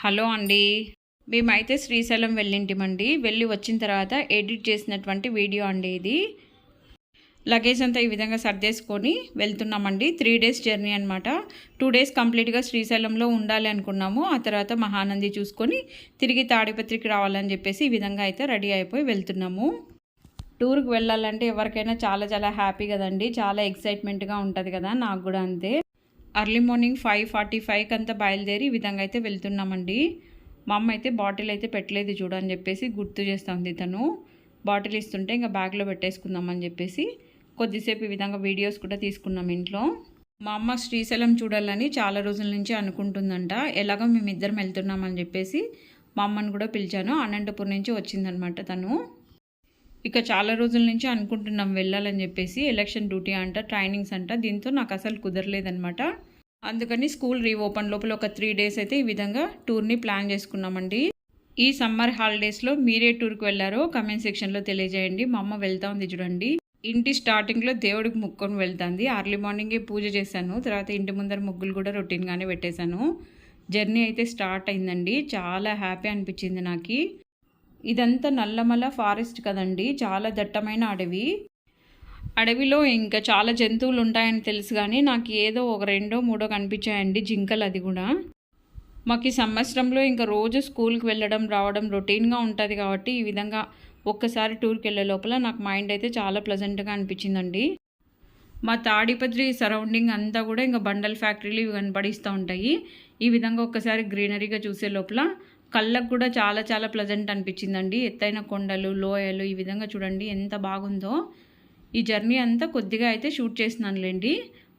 Hello అండి. మేమైతే శ్రీశైలం వెళ్ళింటిమండి. వెళ్ళి వచ్చిన తర్వాత ఎడిట్ చేసినటువంటి వీడియో అండి ఇది. లగేజ్ అంతా ఈ విధంగా సర్దేసుకొని వెళ్తున్నామండి. త్రీ డేస్ జర్నీ అనమాట టూ డేస్ కంప్లీట్గా శ్రీశైలంలో ఉండాలి అనుకున్నాము. ఆ తర్వాత మహానంది చూసుకొని తిరిగి తాడిపత్రికి రావాలని చెప్పేసి ఈ విధంగా అయితే రెడీ అయిపోయి వెళ్తున్నాము. టూర్కి వెళ్ళాలంటే ఎవరికైనా చాలా చాలా హ్యాపీ కదండి. చాలా ఎక్సైట్మెంట్గా ఉంటుంది కదా నాకు కూడా అంతే. అర్లీ మార్నింగ్ ఫైవ్ ఫార్టీ ఫైవ్కి అంతా బయలుదేరి ఈ విధంగా అయితే వెళ్తున్నామండి. మా అమ్మ అయితే బాటిల్ అయితే పెట్టలేదు చూడని చెప్పేసి గుర్తు చేస్తుంది తను. బాటిల్ ఇస్తుంటే ఇంకా బ్యాగ్లో పెట్టేసుకుందామని చెప్పేసి కొద్దిసేపు ఈ విధంగా వీడియోస్ కూడా తీసుకున్నాం ఇంట్లో. మా అమ్మ శ్రీశైలం చూడాలని చాలా రోజుల నుంచి అనుకుంటుందంట. ఎలాగో మేమిద్దరం వెళ్తున్నామని చెప్పేసి మా అమ్మని కూడా పిలిచాను. అనంతపూర్ నుంచి వచ్చిందనమాట తను. ఇక చాలా రోజుల నుంచి అనుకుంటున్నాం వెళ్ళాలని చెప్పేసి. ఎలక్షన్ డ్యూటీ అంట ట్రైనింగ్స్ అంట. దీంతో నాకు అసలు కుదరలేదనమాట అందుకని స్కూల్ రీఓపెన్ లోపల ఒక త్రీ డేస్ అయితే ఈ విధంగా టూర్ని ప్లాన్ చేసుకున్నామండి. ఈ సమ్మర్ హాలిడేస్లో మీరే టూర్కి వెళ్ళారో కమెంట్ సెక్షన్లో తెలియజేయండి. మా అమ్మ వెళ్తా ఉంది చూడండి. ఇంటి స్టార్టింగ్లో దేవుడికి ముక్కొని వెళ్తుంది. అర్లీ మార్నింగే పూజ చేశాను. తర్వాత ఇంటి ముందర ముగ్గులు కూడా రొటీన్గానే పెట్టేశాను. జర్నీ అయితే స్టార్ట్ అయిందండి. చాలా హ్యాపీ అనిపించింది నాకు. ఇదంతా నల్లమల ఫారెస్ట్ కదండి చాలా దట్టమైన అడవి. అడవిలో ఇంకా చాలా జంతువులు ఉంటాయని తెలుసు కానీ నాకు ఏదో ఒక రెండో మూడో కనిపించాయండి జింకలు అది కూడా. మాకు ఈ సంవత్సరంలో ఇంకా రోజు స్కూల్కి వెళ్ళడం రావడం రొటీన్గా ఉంటుంది కాబట్టి ఈ విధంగా ఒక్కసారి టూర్కి వెళ్ళే లోపల నాకు మైండ్ అయితే చాలా ప్లజెంట్గా అనిపించిందండి. మా తాడిపత్రి సరౌండింగ్ అంతా కూడా ఇంకా బండల్ ఫ్యాక్టరీలు ఇవి కనపడిస్తూ ఉంటాయి. ఈ విధంగా ఒక్కసారి గ్రీనరీగా చూసే లోపల కళ్ళకు కూడా చాలా చాలా ప్లజెంట్ అనిపించిందండి. ఎత్తైన కొండలు లోయలు ఈ విధంగా చూడండి ఎంత బాగుందో. ఈ జర్నీ అంతా కొద్దిగా అయితే షూట్ చేసినానులేండి.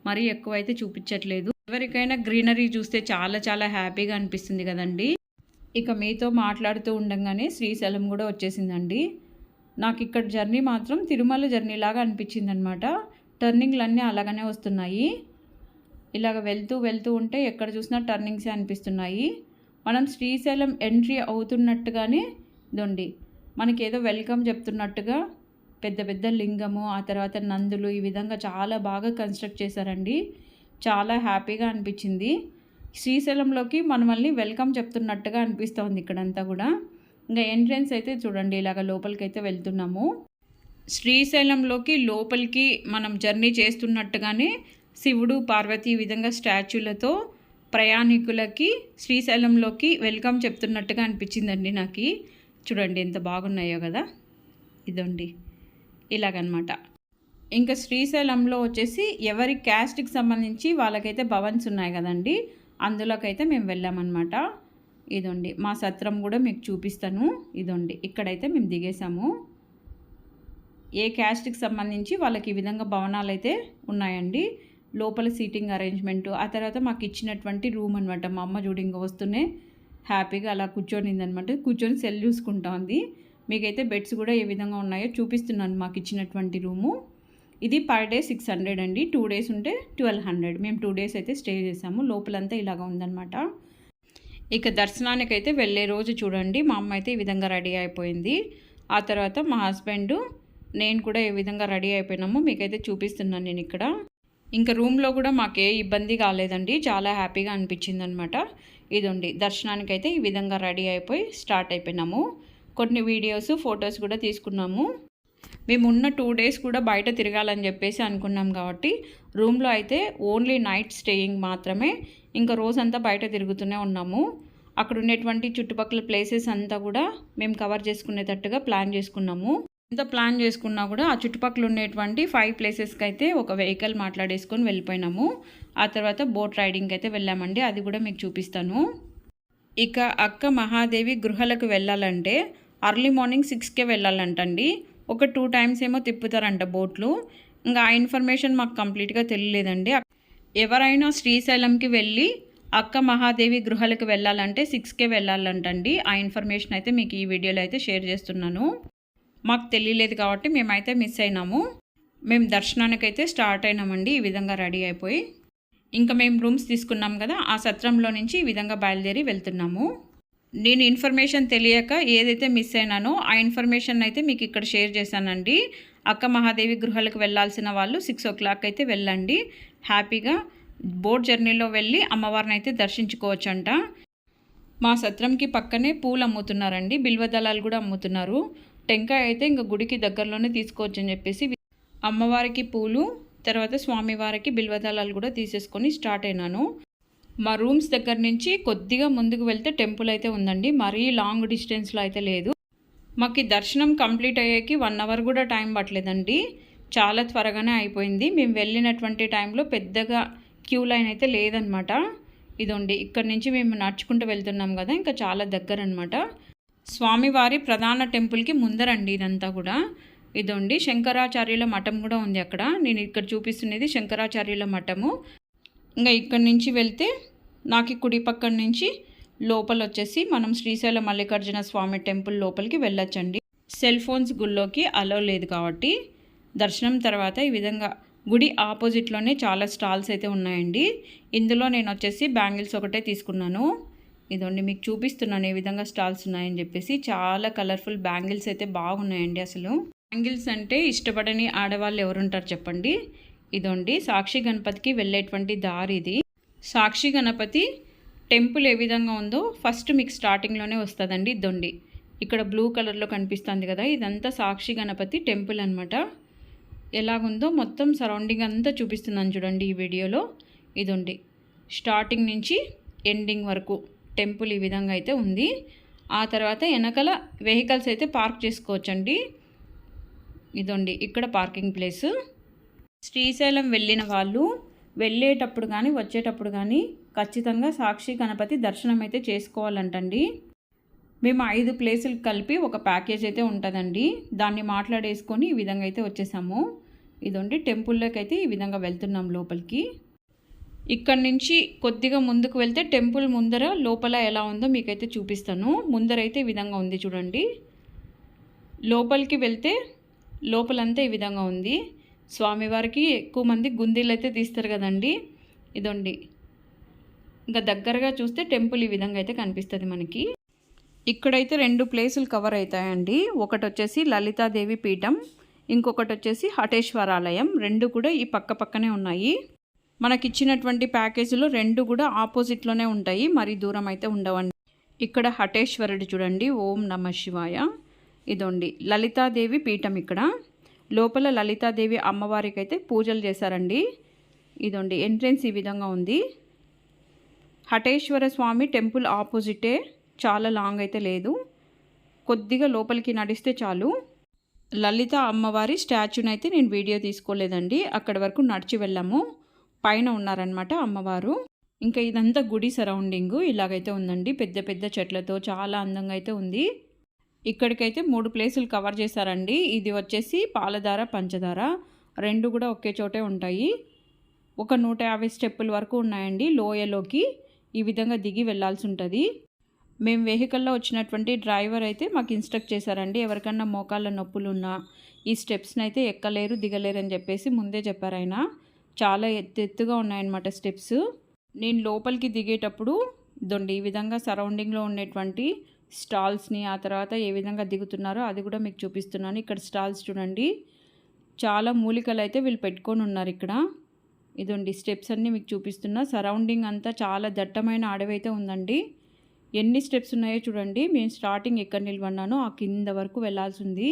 మరీ ఎక్కువ అయితే చూపించట్లేదు. ఎవరికైనా గ్రీనరీ చూస్తే చాలా చాలా హ్యాపీగా అనిపిస్తుంది కదండి. ఇక మీతో మాట్లాడుతూ ఉండగానే శ్రీశైలం కూడా వచ్చేసిందండి. నాకు ఇక్కడ జర్నీ మాత్రం తిరుమల జర్నీ లాగా అనిపించింది అనమాట టర్నింగ్లు అన్నీ అలాగనే వస్తున్నాయి. ఇలాగ వెళ్తూ వెళ్తూ ఉంటే ఎక్కడ చూసినా టర్నింగ్సే అనిపిస్తున్నాయి. మనం శ్రీశైలం ఎంట్రీ అవుతున్నట్టుగానే దొండి మనకి ఏదో వెల్కమ్ చెప్తున్నట్టుగా పెద్ద పెద్ద లింగము ఆ తర్వాత నందులు ఈ విధంగా చాలా బాగా కన్స్ట్రక్ట్ చేశారండి. చాలా హ్యాపీగా అనిపించింది. శ్రీశైలంలోకి మనల్ని వెల్కమ్ చెప్తున్నట్టుగా అనిపిస్తుంది ఇక్కడంతా కూడా. ఇంకా ఎంట్రన్స్ అయితే చూడండి ఇలాగ లోపలికి అయితే వెళ్తున్నాము. శ్రీశైలంలోకి లోపలికి మనం జర్నీ చేస్తున్నట్టుగానే శివుడు పార్వతి ఈ విధంగా స్టాచ్యూలతో ప్రయాణికులకి శ్రీశైలంలోకి వెల్కమ్ చెప్తున్నట్టుగా అనిపించిందండి నాకు. చూడండి ఎంత బాగున్నాయో కదా. ఇదండి. ఇలాగనమాట. ఇంకా శ్రీశైలంలో వచ్చేసి ఎవరి క్యాస్ట్కి సంబంధించి వాళ్ళకైతే భవన్స్ ఉన్నాయి కదండి. అందులోకైతే మేము వెళ్ళామన్నమాట ఇదండి. మా సత్రం కూడా మీకు చూపిస్తాను. ఇదండి. ఇక్కడైతే మేము దిగేసాము ఏ క్యాస్ట్కి సంబంధించి వాళ్ళకి ఈ విధంగా భవనాలు అయితే ఉన్నాయండి. లోపల సీటింగ్ అరేంజ్మెంటు ఆ తర్వాత మాకు ఇచ్చినటువంటి రూమ్ అనమాట మా అమ్మ చూడు ఇంకా వస్తూనే హ్యాపీగా అలా కూర్చొనిందనమాట కూర్చొని సెల్ చూసుకుంటా ఉంది. మీకైతే బెడ్స్ కూడా ఏ విధంగా ఉన్నాయో చూపిస్తున్నాను మాకు ఇచ్చినటువంటి రూము. ఇది పర్ డే సిక్స్ హండ్రెడ్ అండి. టూ డేస్ ఉంటే ట్వెల్వ్ హండ్రెడ్. మేము టూ డేస్ అయితే స్టే చేసాము. లోపలంతా ఇలాగ ఉందన్నమాట. ఇక దర్శనానికి అయితే వెళ్ళే రోజు చూడండి. మా అమ్మ అయితే ఈ విధంగా రెడీ అయిపోయింది. ఆ తర్వాత మా హస్బెండ్ నేను కూడా ఏ విధంగా రెడీ అయిపోయినామో మీకైతే చూపిస్తున్నాను నేను ఇక్కడ. ఇంకా రూమ్లో కూడా మాకే ఇబ్బంది కాలేదండి. చాలా హ్యాపీగా అనిపించింది అనమాట ఇదండి. దర్శనానికి అయితే ఈ విధంగా రెడీ అయిపోయి స్టార్ట్ అయిపోయినాము. కొన్ని వీడియోస్ ఫొటోస్ కూడా తీసుకున్నాము. మేము ఉన్న టూ డేస్ కూడా బయట తిరగాలని చెప్పేసి అనుకున్నాం కాబట్టి రూమ్లో అయితే ఓన్లీ నైట్ స్టేయింగ్ మాత్రమే ఇంకా రోజంతా బయట తిరుగుతూనే ఉన్నాము. అక్కడ ఉండేటువంటి చుట్టుపక్కల ప్లేసెస్ అంతా కూడా మేము కవర్ చేసుకునేటట్టుగా ప్లాన్ చేసుకున్నాము. ఎంత ప్లాన్ చేసుకున్నా కూడా ఆ చుట్టుపక్కల ఉండేటువంటి ఫైవ్ ప్లేసెస్కి అయితే ఒక వెహికల్ మాట్లాడేసుకొని వెళ్ళిపోయినాము. ఆ తర్వాత బోట్ రైడింగ్కి అయితే వెళ్ళామండి. అది కూడా మీకు చూపిస్తాను. ఇక అక్క మహాదేవి గృహలకు వెళ్ళాలంటే అర్లీ మార్నింగ్ సిక్స్కే వెళ్ళాలంటండి. ఒక టూ టైమ్స్ ఏమో తిప్పుతారంట బోట్లు ఇంకా ఆ ఇన్ఫర్మేషన్ మాకు కంప్లీట్గా తెలియలేదండి. ఎవరైనా శ్రీశైలంకి వెళ్ళి అక్క మహాదేవి గృహలకు వెళ్ళాలంటే సిక్స్కే వెళ్ళాలంటండి. ఆ ఇన్ఫర్మేషన్ అయితే మీకు ఈ వీడియోలో అయితే షేర్ చేస్తున్నాను. మాకు తెలియలేదు కాబట్టి మేమైతే మిస్ అయినాము. మేము దర్శనానికైతే స్టార్ట్ అయినామండి ఈ విధంగా రెడీ అయిపోయి. ఇంకా మేము రూమ్స్ తీసుకున్నాం కదా ఆ సత్రంలో నుంచి ఈ విధంగా బయలుదేరి వెళ్తున్నాము. నేను ఇన్ఫర్మేషన్ తెలియక ఏదైతే మిస్ అయినానో ఆ ఇన్ఫర్మేషన్ అయితే మీకు ఇక్కడ షేర్ చేశానండి. అక్క మహాదేవి గృహాలకు వెళ్ళాల్సిన వాళ్ళు సిక్స్ ఓ క్లాక్ అయితే వెళ్ళండి. హ్యాపీగా బోట్ జర్నీలో వెళ్ళి అమ్మవారిని అయితే దర్శించుకోవచ్చంట. మా సత్రంకి పక్కనే పూలు అమ్ముతున్నారండి బిల్వ దళాలు కూడా అమ్ముతున్నారు. టెంకాయ అయితే ఇంకా గుడికి దగ్గరలోనే తీసుకోవచ్చు అని చెప్పేసి అమ్మవారికి పూలు తర్వాత స్వామివారికి బిల్వదళాలు కూడా తీసేసుకొని స్టార్ట్ అయినాను. మా రూమ్స్ దగ్గర నుంచి కొద్దిగా ముందుకు వెళ్తే టెంపుల్ అయితే ఉందండి. మరీ లాంగ్ డిస్టెన్స్లో అయితే లేదు. మాకు ఈ దర్శనం కంప్లీట్ అయ్యేకి వన్ అవర్ కూడా టైం పట్టలేదండి. చాలా త్వరగానే అయిపోయింది. మేము వెళ్ళినటువంటి టైంలో పెద్దగా క్యూ లైన్ అయితే లేదనమాట. ఇదండి ఇక్కడ నుంచి మేము నడుచుకుంటూ వెళ్తున్నాం కదా ఇంకా చాలా దగ్గర అనమాట స్వామివారి ప్రధాన టెంపుల్కి ముందరండి ఇదంతా కూడా. ఇదండి శంకరాచార్యుల మఠం కూడా ఉంది అక్కడ. నేను ఇక్కడ చూపిస్తున్నది శంకరాచార్యుల మఠము. ఇంకా ఇక్కడ నుంచి వెళ్తే నాకు కుడి పక్కన నుంచి లోపల వచ్చేసి మనం శ్రీశైల మల్లికార్జున స్వామి టెంపుల్ లోపలికి వెళ్ళొచ్చండి. సెల్ ఫోన్స్ గుళ్ళోకి అలో లేదు కాబట్టి దర్శనం తర్వాత ఈ విధంగా గుడి ఆపోజిట్లోనే చాలా స్టాల్స్ అయితే ఉన్నాయండి. ఇందులో నేను వచ్చేసి బ్యాంగిల్స్ ఒకటే తీసుకున్నాను. ఇదండి మీకు చూపిస్తున్నాను ఏ విధంగా స్టాల్స్ ఉన్నాయని చెప్పేసి. చాలా కలర్ఫుల్ బ్యాంగిల్స్ అయితే బాగున్నాయండి అసలు. బ్యాంగిల్స్ అంటే ఇష్టపడని ఆడవాళ్ళు ఎవరుంటారు చెప్పండి. ఇదండి సాక్షి గణపతికి వెళ్ళేటువంటి దారి ఇది. సాక్షి గణపతి టెంపుల్ ఏ విధంగా ఉందో ఫస్ట్ మీకు స్టార్టింగ్లోనే వస్తుందండి ఇదండి ఇక్కడ బ్లూ కలర్లో కనిపిస్తుంది కదా ఇదంతా సాక్షి గణపతి టెంపుల్ అనమాట ఎలాగుందో మొత్తం సరౌండింగ్ అంతా చూపిస్తున్నాను చూడండి ఈ వీడియోలో. ఇదండి స్టార్టింగ్ నుంచి ఎండింగ్ వరకు. టెంపుల్ ఈ విధంగా అయితే ఉంది. ఆ తర్వాత వెనకల వెహికల్స్ అయితే పార్క్ చేసుకోవచ్చండి. ఇదండి ఇక్కడ పార్కింగ్ ప్లేస్. శ్రీశైలం వెళ్ళిన వాళ్ళు వెళ్ళేటప్పుడు కానీ వచ్చేటప్పుడు కానీ ఖచ్చితంగా సాక్షి గణపతి దర్శనం అయితే చేసుకోవాలంటండి. మేము ఐదు ప్లేసులు కలిపి ఒక ప్యాకేజ్ అయితే ఉంటుందండి. దాన్ని మాట్లాడేసుకొని ఈ విధంగా అయితే వచ్చేసాము. ఇదండి టెంపుల్లోకి అయితే ఈ విధంగా వెళ్తున్నాం లోపలికి. ఇక్కడ నుంచి కొద్దిగా ముందుకు వెళ్తే టెంపుల్ ముందర లోపల ఎలా ఉందో మీకైతే చూపిస్తాను. ముందరైతే ఈ విధంగా ఉంది చూడండి. లోపలికి వెళ్తే లోపలంతా ఈ విధంగా ఉంది. స్వామివారికి ఎక్కువ మంది గుందీలు అయితే తీస్తారు కదండి. ఇదండి. ఇంకా దగ్గరగా చూస్తే టెంపుల్ ఈ విధంగా అయితే కనిపిస్తుంది మనకి. ఇక్కడైతే రెండు ప్లేసులు కవర్ అవుతాయండి. ఒకటి వచ్చేసి లలితాదేవి పీఠం ఇంకొకటి వచ్చేసి హటేశ్వరాలయం. రెండు కూడా ఈ పక్క పక్కనే ఉన్నాయి. మనకిచ్చినటువంటి ప్యాకేజీలో రెండు కూడా ఆపోజిట్లోనే ఉంటాయి. మరి దూరం అయితే ఉండవండి. ఇక్కడ హటేశ్వరుడు చూడండి. ఓం నమ శివాయ. ఇదండి. లలితాదేవి పీఠం ఇక్కడ. లోపల లలితాదేవి అమ్మవారికి అయితే పూజలు చేశారండి. ఇదండి. ఎంట్రెన్స్ ఈ విధంగా ఉంది. హటేశ్వర స్వామి టెంపుల్ ఆపోజిటే. చాలా లాంగ్ అయితే లేదు. కొద్దిగా లోపలికి నడిస్తే చాలు. లలిత అమ్మవారి స్టాచ్యూని అయితే నేను వీడియో తీసుకోలేదండి. అక్కడి వరకు నడిచి వెళ్ళాము. పైన ఉన్నారనమాట అమ్మవారు. ఇంకా ఇదంతా గుడి సరౌండింగ్. ఇలాగైతే ఉందండి. పెద్ద పెద్ద చెట్లతో చాలా అందంగా అయితే ఉంది. ఇక్కడికైతే మూడు ప్లేసులు కవర్ చేశారండి. ఇది వచ్చేసి పాలధార పంచదార రెండు కూడా ఒకే చోటే ఉంటాయి. ఒక నూట యాభై స్టెప్పుల వరకు ఉన్నాయండి లోయలోకి. ఈ విధంగా దిగి వెళ్ళాల్సి ఉంటుంది. మేము వెహికల్లో వచ్చినటువంటి డ్రైవర్ అయితే మాకు ఇన్స్ట్రక్ట్ చేశారండి. ఎవరికన్నా మోకాళ్ళ నొప్పులు ఉన్నా ఈ స్టెప్స్ని అయితే ఎక్కలేరు దిగలేరు అని చెప్పేసి ముందే చెప్పారు ఆయన. చాలా ఎత్తు ఎత్తుగా ఉన్నాయన్నమాట స్టెప్స్. నేను లోపలికి దిగేటప్పుడు దొండి ఈ విధంగా సరౌండింగ్లో ఉండేటువంటి స్టాల్స్ని ఆ తర్వాత ఏ విధంగా దిగుతున్నారో అది కూడా మీకు చూపిస్తున్నాను. ఇక్కడ స్టాల్స్ చూడండి. చాలా మూలికలు అయితే వీళ్ళు పెట్టుకొని ఉన్నారు ఇక్కడ. ఇదండి స్టెప్స్ అన్నీ మీకు చూపిస్తున్నా. సరౌండింగ్ అంతా చాలా దట్టమైన అడవి అయితే ఉందండి. ఎన్ని స్టెప్స్ ఉన్నాయో చూడండి. మేము స్టార్టింగ్ ఎక్కడ నిలబడినానో ఆ కింద వరకు వెళ్ళాల్సి ఉంది.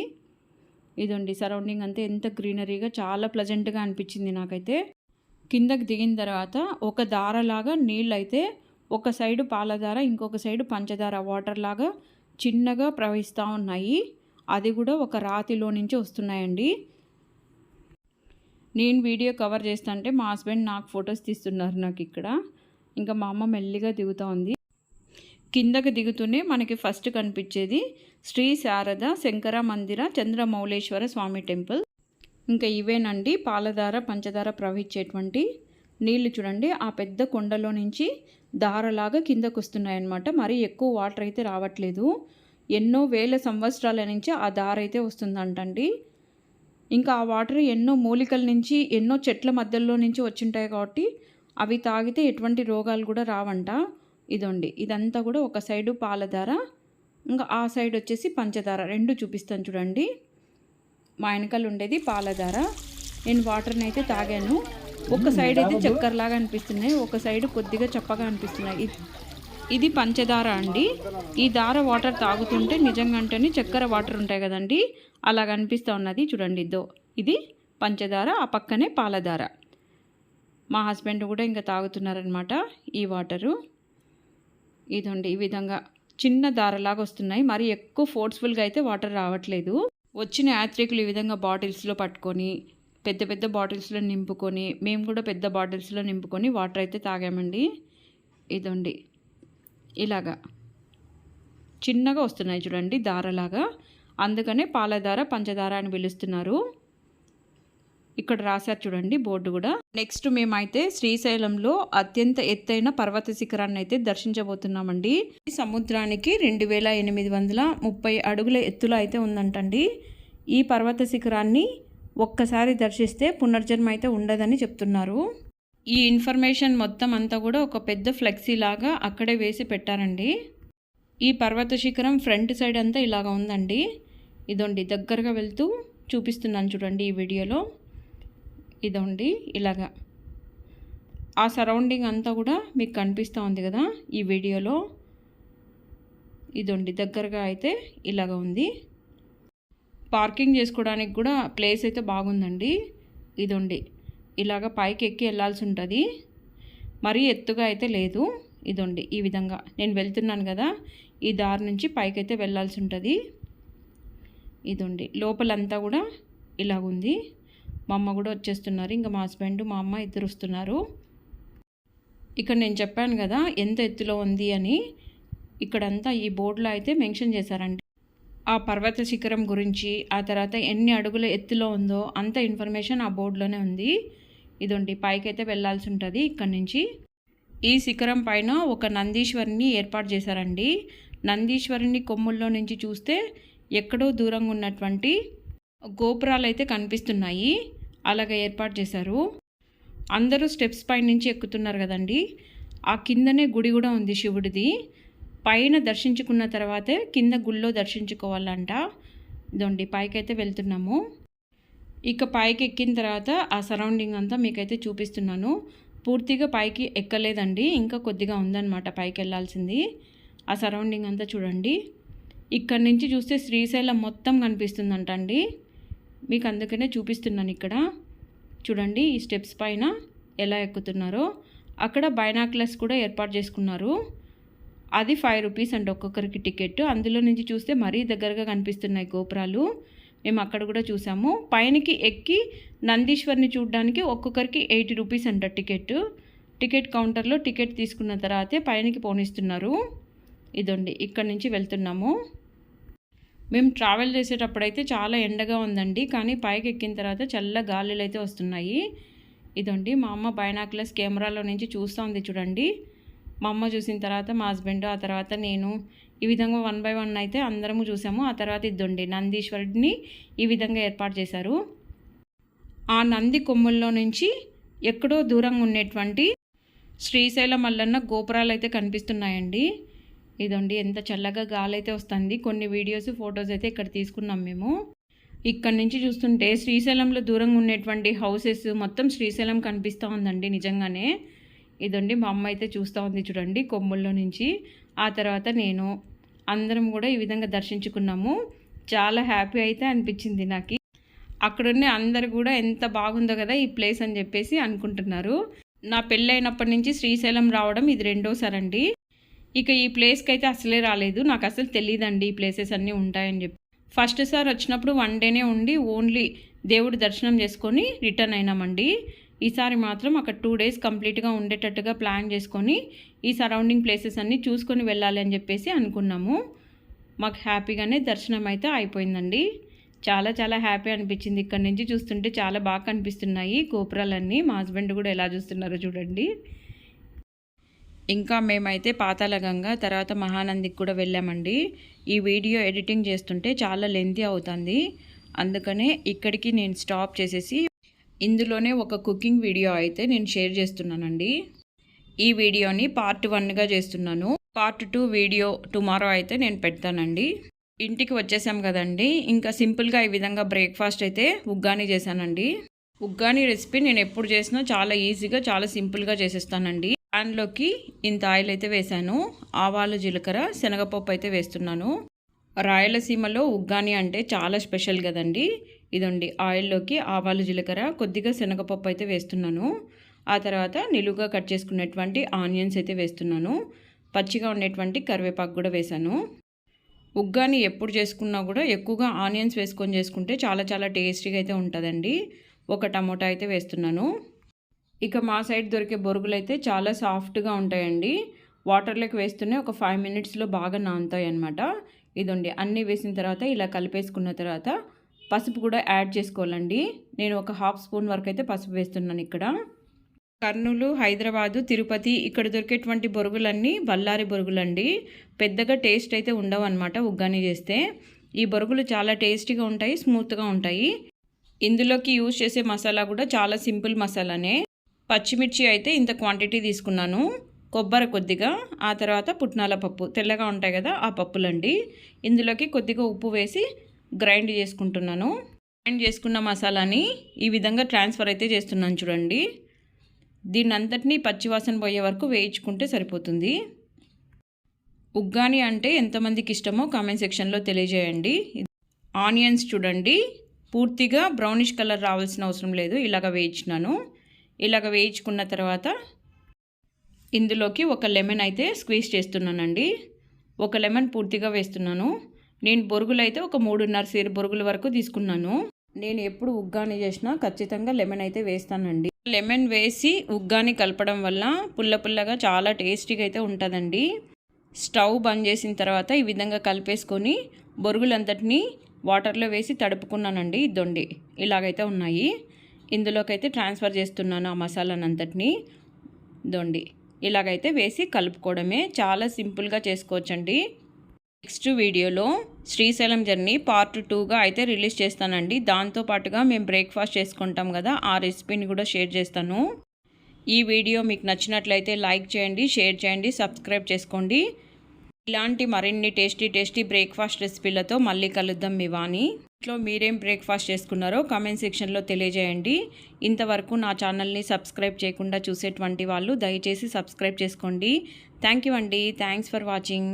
ఇదండి సరౌండింగ్ అంతా ఎంత గ్రీనరీగా చాలా ప్లజెంట్గా అనిపించింది నాకైతే. కిందకి దిగిన తర్వాత ఒక దారలాగా నీళ్ళు అయితే ఒక సైడు పాలధార ఇంకొక సైడు పంచదార వాటర్ లాగా చిన్నగా ప్రవహిస్తూ ఉన్నాయి. అది కూడా ఒక రాతిలో నుంచి వస్తున్నాయండి. నేను వీడియో కవర్ చేస్తుంటే మా హస్బెండ్ నాకు ఫొటోస్ తీస్తున్నారు నాకు ఇక్కడ. ఇంకా మా అమ్మ మెల్లిగా దిగుతూ ఉంది. కిందకి దిగుతూనే మనకి ఫస్ట్ కనిపించేది శ్రీ శారద శంకర మందిర చంద్రమౌళేశ్వర స్వామి టెంపుల్. ఇంకా ఇవేనండి పాలధార పంచదార ప్రవహించేటువంటి నీళ్ళు చూడండి. ఆ పెద్ద కొండలో నుంచి దారలాగా కిందకు వస్తున్నాయన్నమాట మరి ఎక్కువ వాటర్ అయితే రావట్లేదు. ఎన్నో వేల సంవత్సరాల నుంచి ఆ దార అయితే వస్తుందంటండి. ఇంకా ఆ వాటర్ ఎన్నో మూలికల నుంచి ఎన్నో చెట్ల మధ్యలో నుంచి వచ్చింటాయి కాబట్టి అవి తాగితే ఎటువంటి రోగాలు కూడా రావంట. ఇదండి. ఇదంతా కూడా ఒక సైడు పాలధార ఇంకా ఆ సైడ్ వచ్చేసి పంచదార. రెండు చూపిస్తాను చూడండి. మా వెనకాల ఉండేది పాలధార. నేను వాటర్ని అయితే తాగాను. ఒక సైడ్ అయితే చక్కెరలాగా అనిపిస్తున్నాయి. ఒక సైడ్ కొద్దిగా చప్పగా అనిపిస్తున్నాయి. ఇది పంచదార అండి. ఈ దార వాటర్ తాగుతుంటే నిజంగానే చక్కెర వాటర్ ఉంటాయి కదండి. అలా కనిపిస్తూ ఉన్నది చూడండి ఇదో. ఇది పంచదార ఆ పక్కనే పాలదార మా హస్బెండ్ కూడా ఇంకా తాగుతున్నారనమాట ఈ వాటరు. ఇదండి ఈ విధంగా చిన్న దారలాగా వస్తున్నాయి. మరి ఎక్కువ ఫోర్స్ఫుల్గా అయితే వాటర్ రావట్లేదు. వచ్చిన యాత్రికులు ఈ విధంగా బాటిల్స్లో పట్టుకొని పెద్ద పెద్ద బాటిల్స్లో నింపుకొని మేము కూడా పెద్ద బాటిల్స్లో నింపుకొని వాటర్ అయితే తాగామండి. ఇదండి ఇలాగా చిన్నగా వస్తున్నాయి చూడండి దారలాగా. అందుకనే పాలధార పంచదార అని పిలుస్తున్నారు. ఇక్కడ రాశారు చూడండి బోర్డు కూడా. నెక్స్ట్ మేమైతే శ్రీశైలంలో అత్యంత ఎత్తైన పర్వత శిఖరాన్ని అయితే దర్శించబోతున్నామండి. సముద్రానికి రెండు వేల ఎనిమిది వందల ముప్పై అడుగుల ఎత్తులో అయితే ఉందంటండి. ఈ పర్వత శిఖరాన్ని ఒక్కసారి దర్శిస్తే పునర్జన్మ అయితే ఉండదని చెప్తున్నారు. ఈ ఇన్ఫర్మేషన్ మొత్తం అంతా కూడా ఒక పెద్ద ఫ్లెక్సీ లాగా అక్కడే వేసి పెట్టారండి. ఈ పర్వత శిఖరం ఫ్రంట్ సైడ్ అంతా ఇలాగ ఉందండి. ఇదండి దగ్గరగా వెళ్తూ చూపిస్తున్నాను చూడండి ఈ వీడియోలో. ఇదండి ఇలాగా. ఆ సరౌండింగ్ అంతా కూడా మీకు కనిపిస్తూ ఉంది కదా ఈ వీడియోలో. ఇదండి దగ్గరగా అయితే ఇలాగ ఉంది. పార్కింగ్ చేసుకోవడానికి కూడా ప్లేస్ అయితే బాగుందండి. ఇదండి ఇలాగ పైకి ఎక్కి వెళ్ళాల్సి ఉంటుంది. మరీ ఎత్తుగా అయితే లేదు. ఇదండి ఈ విధంగా. నేను వెళ్తున్నాను కదా ఈ దారి నుంచి పైకి అయితే వెళ్ళాల్సి ఉంటుంది. ఇదండి లోపలంతా కూడా ఇలాగుంది. మా అమ్మ కూడా వచ్చేస్తున్నారు. ఇంకా మా హస్బెండ్ మా అమ్మ ఇద్దరు వస్తున్నారు. ఇక్కడ నేను చెప్పాను కదా ఎంత ఎత్తులో ఉంది అని. ఇక్కడంతా ఈ బోర్డులో అయితే మెన్షన్ చేశారండి ఆ పర్వత శిఖరం గురించి ఆ తర్వాత ఎన్ని అడుగుల ఎత్తులో ఉందో అంత ఇన్ఫర్మేషన్ ఆ బోర్డులోనే ఉంది. ఇదండి పైకైతే వెళ్ళాల్సి ఉంటుంది ఇక్కడ నుంచి. ఈ శిఖరం పైన ఒక నందీశ్వరిని ఏర్పాటు చేశారండి. నందీశ్వరిని కొమ్ముల్లో నుంచి చూస్తే ఎక్కడో దూరంగా ఉన్నటువంటి గోపురాలు అయితే కనిపిస్తున్నాయి. అలాగే ఏర్పాటు చేశారు. అందరూ స్టెప్స్ పైనుంచి ఎక్కుతున్నారు కదండి. ఆ కిందనే గుడి కూడా ఉంది శివుడిది. పైన దర్శించుకున్న తర్వాతే కింద గుళ్ళో దర్శించుకోవాలంట. ఇదండి పైకైతే వెళ్తున్నాము. ఇక పైకి ఎక్కిన తర్వాత ఆ సరౌండింగ్ అంతా మీకైతే చూపిస్తున్నాను. పూర్తిగా పైకి ఎక్కలేదండి. ఇంకా కొద్దిగా ఉందన్నమాట పైకి వెళ్ళాల్సింది ఆ సరౌండింగ్ అంతా చూడండి. ఇక్కడ నుంచి చూస్తే శ్రీశైలం మొత్తం కనిపిస్తుందంట అండి మీకు అందుకనే చూపిస్తున్నాను ఇక్కడ. చూడండి ఈ స్టెప్స్ పైన ఎలా ఎక్కుతున్నారో. అక్కడ బైనాక్లెస్ కూడా ఏర్పాటు చేసుకున్నారు. అది ఫైవ్ రూపీస్ అండి ఒక్కొక్కరికి టికెట్. అందులో నుంచి చూస్తే మరీ దగ్గరగా కనిపిస్తున్నాయి గోపురాలు. మేము అక్కడ కూడా చూసాము. పైనకి ఎక్కి నందీశ్వర్ని చూడడానికి ఒక్కొక్కరికి ఎయిటీ రూపీస్ అంట టికెట్. టికెట్ కౌంటర్లో టికెట్ తీసుకున్న తర్వాతే పైనకి పోనిస్తున్నారు. ఇదండి ఇక్కడ నుంచి వెళ్తున్నాము. మేము ట్రావెల్ చేసేటప్పుడు అయితే చాలా ఎండగా ఉందండి. కానీ పైకి ఎక్కిన తర్వాత చల్ల గాలులు అయితే వస్తున్నాయి. ఇదండి మా అమ్మ బైనాక్లస్ కెమెరాలో నుంచి చూస్తూ ఉంది చూడండి. మా అమ్మ చూసిన తర్వాత మా హస్బెండ్ ఆ తర్వాత నేను ఈ విధంగా వన్ బై వన్ అయితే అందరము చూసాము. ఆ తర్వాత ఇద్దండి నందీశ్వరుడిని ఈ విధంగా ఏర్పాటు చేశారు. ఆ నంది కొమ్ముల్లో నుంచి ఎక్కడో దూరంగా ఉండేటువంటి శ్రీశైలం మల్లన్న గోపురాలు అయితే కనిపిస్తున్నాయండి. ఇదండి ఎంత చల్లగా గాలి అయితే వస్తుంది. కొన్ని వీడియోస్ ఫొటోస్ అయితే ఇక్కడ తీసుకున్నాం మేము. ఇక్కడ నుంచి చూస్తుంటే శ్రీశైలంలో దూరంగా ఉండేటువంటి హౌసెస్ మొత్తం శ్రీశైలం కనిపిస్తూ ఉందండి నిజంగానే. ఇదండి మా అమ్మ అయితే చూస్తూ ఉంది చూడండి కొమ్ముల్లో నుంచి. ఆ తర్వాత నేను అందరం కూడా ఈ విధంగా దర్శించుకున్నాము. చాలా హ్యాపీ అయితే అనిపించింది నాకు. అక్కడున్న అందరు కూడా ఎంత బాగుందో కదా ఈ ప్లేస్ అని చెప్పేసి అనుకుంటున్నారు. నా పెళ్ళైనప్పటి నుంచి శ్రీశైలం రావడం ఇది రెండోసారి అండి ఇక ఈ ప్లేస్కి అయితే అసలే రాలేదు. నాకు అసలు తెలియదండి ఈ ప్లేసెస్ అన్నీ ఉంటాయని చెప్పి. ఫస్ట్ సార్ వచ్చినప్పుడు వన్ డేనే ఉండి ఓన్లీ దేవుడి దర్శనం చేసుకొని రిటర్న్ అయినామండి. ఈసారి మాత్రం అక్కడ టూ డేస్ కంప్లీట్గా ఉండేటట్టుగా ప్లాన్ చేసుకొని ఈ సరౌండింగ్ ప్లేసెస్ అన్నీ చూసుకొని వెళ్ళాలి అని చెప్పేసి అనుకున్నాము. మాకు హ్యాపీగానే దర్శనం అయితే అయిపోయిందండి. చాలా చాలా హ్యాపీ అనిపించింది. ఇక్కడ నుంచి చూస్తుంటే చాలా బాగా కనిపిస్తున్నాయి గోపురాలన్నీ. మా హస్బెండ్ కూడా ఎలా చూస్తున్నారో చూడండి. ఇంకా మేమైతే పాతాళగంగ తర్వాత మహానందికి కూడా వెళ్ళామండి. ఈ వీడియో ఎడిటింగ్ చేస్తుంటే చాలా లెంతీ అవుతుంది. అందుకనే ఇక్కడికి నేను స్టాప్ చేసేసి ఇందులోనే ఒక కుకింగ్ వీడియో అయితే నేను షేర్ చేస్తున్నానండి. ఈ వీడియోని పార్ట్ వన్గా చేస్తున్నాను. పార్ట్ టూ వీడియో టుమారో అయితే నేను పెడతానండి. ఇంటికి వచ్చేసాం కదండి. ఇంకా సింపుల్గా ఈ విధంగా బ్రేక్ఫాస్ట్ అయితే ఉగ్గాని చేశానండి. ఉగ్గాని రెసిపీ నేను ఎప్పుడు చేసినా చాలా ఈజీగా చాలా సింపుల్గా చేసేస్తానండి. ప్యాన్లోకి ఇంత ఆయిల్ అయితే వేశాను. ఆవాలు జీలకర్ర శనగపప్పు అయితే వేస్తున్నాను. రాయలసీమలో ఉగ్గాని అంటే చాలా స్పెషల్ కదండి. ఇదండి ఆయిల్లోకి ఆవాలు జీలకర్ర కొద్దిగా శనగపప్పు అయితే వేస్తున్నాను. ఆ తర్వాత నిలువుగా కట్ చేసుకున్నటువంటి ఆనియన్స్ అయితే వేస్తున్నాను. పచ్చిగా ఉండేటువంటి కరివేపాకు కూడా వేశాను. ఉగ్గాని ఎప్పుడు చేసుకున్నా కూడా ఎక్కువగా ఆనియన్స్ వేసుకొని చేసుకుంటే చాలా చాలా టేస్టీగా అయితే ఉంటుందండి. ఒక టమోటా అయితే వేస్తున్నాను. ఇక మా సైడ్ దొరికే బొరుగులు అయితే చాలా సాఫ్ట్గా ఉంటాయండి. వాటర్లోకి వేస్తూనే ఒక ఫైవ్ మినిట్స్లో బాగా నానుతాయి అనమాట ఇదండి అన్నీ వేసిన తర్వాత ఇలా కలిపేసుకున్న తర్వాత పసుపు కూడా యాడ్ చేసుకోవాలండి. నేను ఒక హాఫ్ స్పూన్ వరకు అయితే పసుపు వేస్తున్నాను ఇక్కడ. కర్నూలు హైదరాబాదు తిరుపతి ఇక్కడ దొరికేటువంటి బొరుగులన్నీ బల్లారి బొరుగులండి. పెద్దగా టేస్ట్ అయితే ఉండవు అనమాట ఉగ్గాని చేస్తే. ఈ బొరుగులు చాలా టేస్టీగా ఉంటాయి స్మూత్గా ఉంటాయి. ఇందులోకి యూజ్ చేసే మసాలా కూడా చాలా సింపుల్ మసాలానే. పచ్చిమిర్చి అయితే ఇంత క్వాంటిటీ తీసుకున్నాను. కొబ్బరి కొద్దిగా ఆ తర్వాత పుట్నాల పప్పు. తెల్లగా ఉంటాయి కదా ఆ పప్పులండి. ఇందులోకి కొద్దిగా ఉప్పు వేసి గ్రైండ్ చేసుకుంటున్నాను. గ్రైండ్ చేసుకున్న మసాలాని ఈ విధంగా ట్రాన్స్ఫర్ అయితే చేస్తున్నాను చూడండి. దీన్ని అంతటినీ పచ్చివాసన పోయే వరకు వేయించుకుంటే సరిపోతుంది. ఉగ్గాని అంటే ఎంతమందికి ఇష్టమో కామెంట్ సెక్షన్లో తెలియజేయండి. ఆనియన్స్ చూడండి. పూర్తిగా బ్రౌనిష్ కలర్ రావాల్సిన అవసరం లేదు. ఇలాగ వేయించినాను. ఇలాగ వేయించుకున్న తర్వాత ఇందులోకి ఒక లెమన్ అయితే స్క్వీజ్ చేస్తున్నానండి. ఒక లెమన్ పూర్తిగా వేస్తున్నాను. నేను బొరుగులు అయితే ఒక మూడున్నర సీర బొరుగుల వరకు తీసుకున్నాను. నేను ఎప్పుడు ఉగ్గాని చేసినా ఖచ్చితంగా లెమన్ అయితే వేస్తానండి. లెమన్ వేసి ఉగ్గాని కలపడం వల్ల పుల్ల పుల్లగా చాలా టేస్టీగా అయితే ఉంటుందండి. స్టవ్ బంద్ చేసిన తర్వాత ఈ విధంగా కలిపేసుకొని బొరుగులంతటినీ వాటర్లో వేసి తడుపుకున్నానండి. దొండి ఇలాగైతే ఉన్నాయి. ఇందులోకైతే ట్రాన్స్ఫర్ చేస్తున్నాను ఆ మసాలానంతటిని. దొండి ఇలాగైతే వేసి కలుపుకోవడమే. చాలా సింపుల్గా చేసుకోవచ్చండి. నెక్స్ట్ వీడియోలో శ్రీశైలం జర్నీ పార్ట్ టూగా అయితే రిలీజ్ చేస్తానండి. దాంతోపాటుగా మేము బ్రేక్ఫాస్ట్ చేసుకుంటాం కదా ఆ రెసిపీని కూడా షేర్ చేస్తాను. ఈ వీడియో మీకు నచ్చినట్లయితే లైక్ చేయండి షేర్ చేయండి సబ్స్క్రైబ్ చేసుకోండి. ఇలాంటి మరిన్ని టేస్టీ టేస్టీ బ్రేక్ఫాస్ట్ రెసిపీలతో మళ్ళీ కలుద్దాం మీ వాణి. ఇంట్లో మీరేం బ్రేక్ఫాస్ట్ చేసుకున్నారో కామెంట్ సెక్షన్లో తెలియజేయండి. ఇంతవరకు నా ఛానల్ని సబ్స్క్రైబ్ చేయకుండా చూసేటువంటి వాళ్ళు దయచేసి సబ్స్క్రైబ్ చేసుకోండి. థ్యాంక్ యూ అండి. Thanks for watching.